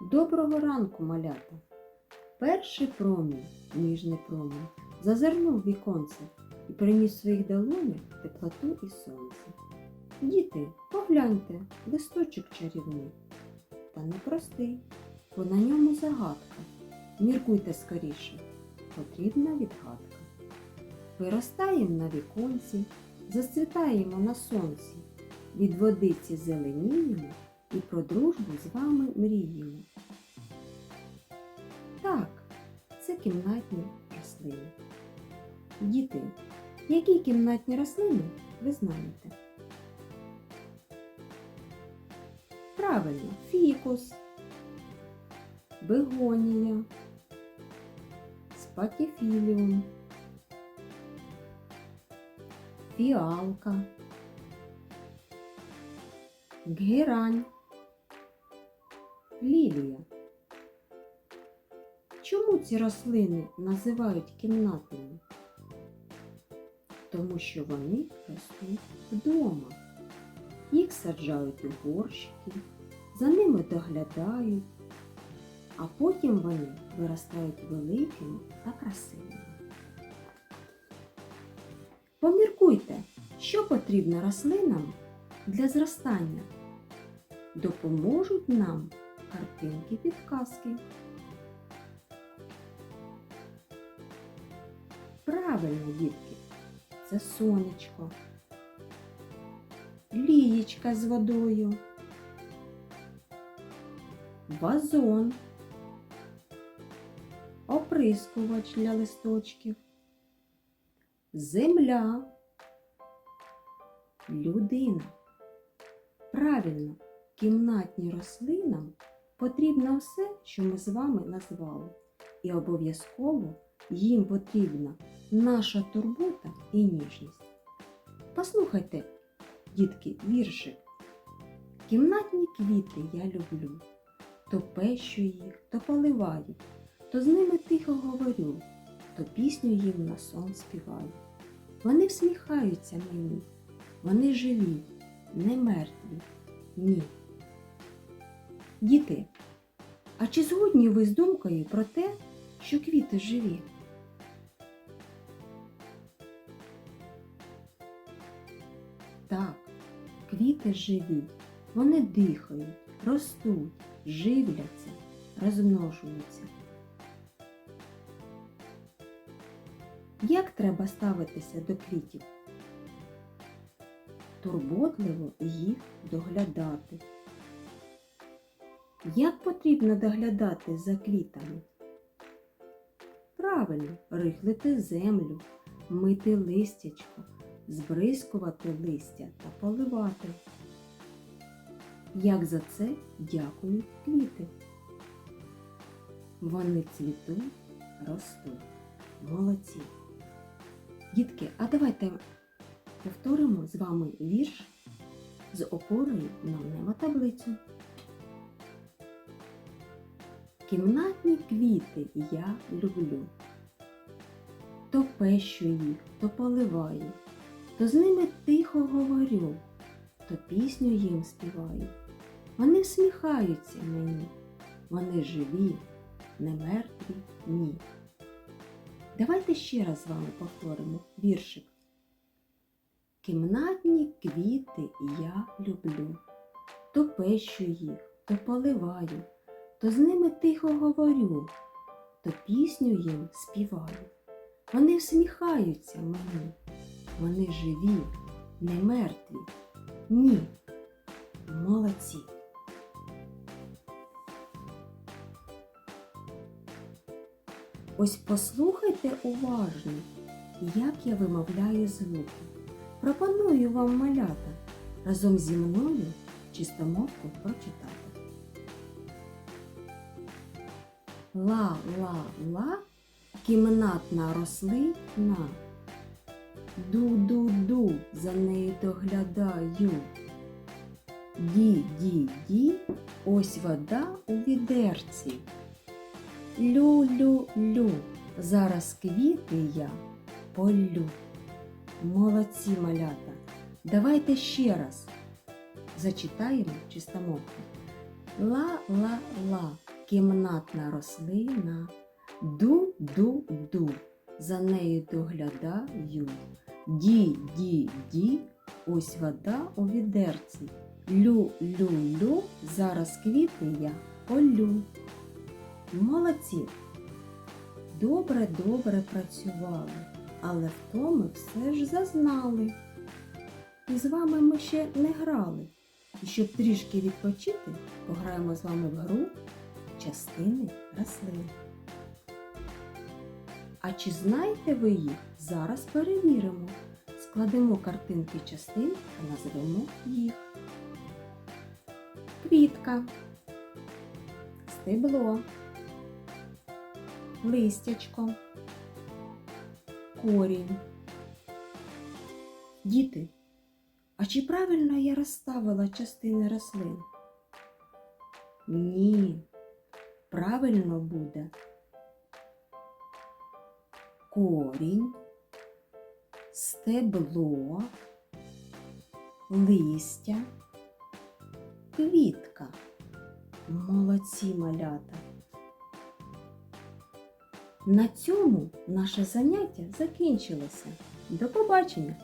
Доброго ранку, малята! Перший промінь, ніжний промінь, зазирнув віконце і приніс своїх долонях теплоту і сонце. Діти, погляньте, листочок чарівний, та непростий, бо на ньому загадка. Міркуйте скоріше, потрібна відгадка. Виростаємо на віконці, зацвітаємо на сонці, від водиці зеленіємо і про дружбу з вами мріємо. Так, це кімнатні рослини. Діти, які кімнатні рослини ви знаєте? Правильно, фікус, бегонія, спатіфіліум, фіалка, герань, лілія. Чому ці рослини називають кімнатними? Тому що вони ростуть вдома. Їх саджають у горщики, за ними доглядають, а потім вони виростають великими та красивими. Поміркуйте, що потрібно рослинам для зростання. Допоможуть нам картинки підказки. Правильно, дітки, це сонечко, лієчка з водою, вазон, оприскувач для листочків, земля, людина. Правильно, кімнатні рослинам потрібно все, що ми з вами назвали, і обов'язково їм потрібна наша турбота і ніжність. Послухайте, дітки, віршик. Кімнатні квіти я люблю, то пещу їх, то поливаю, то з ними тихо говорю, то пісню їм на сон співаю. Вони всміхаються мені, вони живі, не мертві, ні. Діти, а чи згодні ви з думкою про те, що квіти живі? Так, квіти живі, вони дихають, ростуть, живляться, розмножуються. Як треба ставитися до квітів? Турботливо їх доглядати. Як потрібно доглядати за квітами? Правильно, рихлити землю, мити листячко, збризкувати листя та поливати. Як за це дякують квіти. Вони цвітуть, ростуть. Молодці. Дітки, а давайте повторимо з вами вірш з опорою на мнемотаблицю. Кімнатні квіти я люблю. То пещу їх, то поливаю, то з ними тихо говорю, то пісню їм співаю. Вони всміхаються мені, вони живі, не мертві, ні. Давайте ще раз з вами повторимо віршик. Кімнатні квіти я люблю, то пещу їх, то поливаю, то з ними тихо говорю, то пісню їм співаю. Вони всміхаються мені, вони живі, не мертві, ні. Молодці. Ось послухайте уважно, як я вимовляю звуки. Пропоную вам малята разом зі мною чистомовку прочитати. Ла-ла-ла, кімнатна рослина. Ду-ду-ду, за нею доглядаю. Ді-ді-ді, ось вода у відерці. Лю-лю-лю, зараз квіти я полю. Молодці малята. Давайте ще раз зачитаємо чистомовку. Ла-ла-ла, кімнатна рослина. Ду-ду-ду, за нею доглядаю. Ді-ді-ді, ось вода у відерці. Лю-лю-лю, зараз квіти я полю. Молодці! Добре-добре працювали, але втоми все ж зазнали. І з вами ми ще не грали. І щоб трішки відпочити, пограємо з вами в гру частини рослин. А чи знаєте ви їх? Зараз перевіримо. Складемо картинки частин та назвемо їх. Квітка, стебло, листячко, корінь. Діти, а чи правильно я розставила частини рослин? Ні, правильно буде корінь, стебло, листя, квітка. Молодці малята. На цьому наше заняття закінчилося. До побачення!